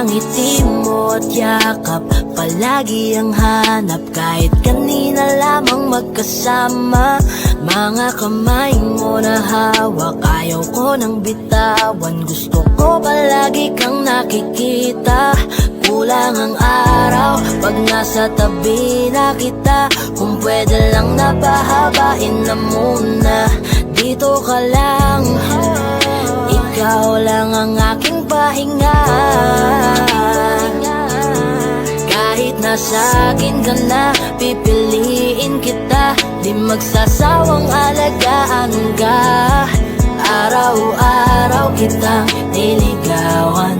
Mga ngiti mo at yakap. Palagi ang hanap Kahit kanina lamang magkasama. Mga kamay mo na hawak Ayaw ko nang bitawan. Gusto ko palagi kang nakikita. Kulang ang araw Pag nasa tabi na kita. Kung pwede lang napahabain na muna. Dito ka lang. Ikaw lang ang aking pahinga Kahit nasa akin ka na Pipiliin kita. Di magsasawang alagaan ka. Araw-araw kitang niligawan.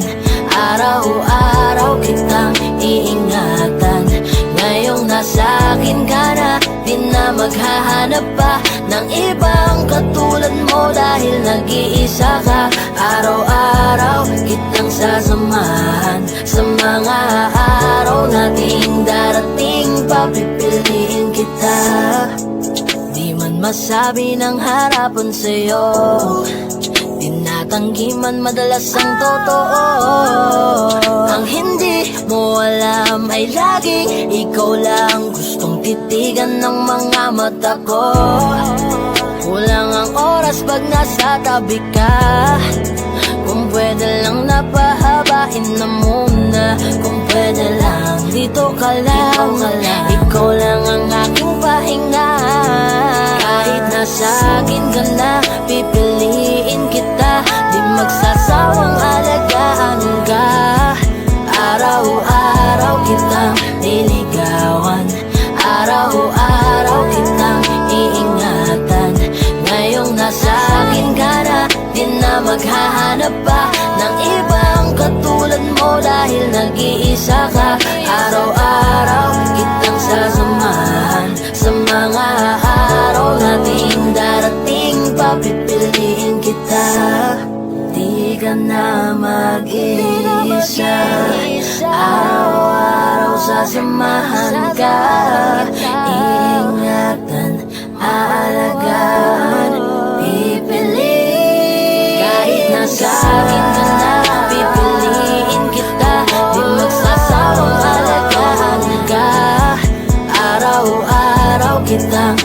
Araw-araw kitang iingatan. Ngayong nasa akin ka na Di na maghahanap pa Ng ibang katulad mo Dahil nag-iisa ka. Araw-araw kitang sasamahan Sa mga araw nating darating? Papipiliin kita. Di man masabi ng harapan sa'yo. Tinatanggi man madalas ang totoo. Ang hindi mo alam ay laging ikaw lang Gustong titigan ng mga mata ko. Kulang ang oras pag nasa tabi ka Kung pwede lang napahabain na muna. Kung pwede lang dito ka lang. Ikaw lang isa ka Araw-araw kitang sasamahan. Sa mga araw nating darating Papipiliin kita. Di ka na mag-iisa. Araw-araw sasamahan ka. Ingatan, aalagaan Pipiliin. Kahit nasa kita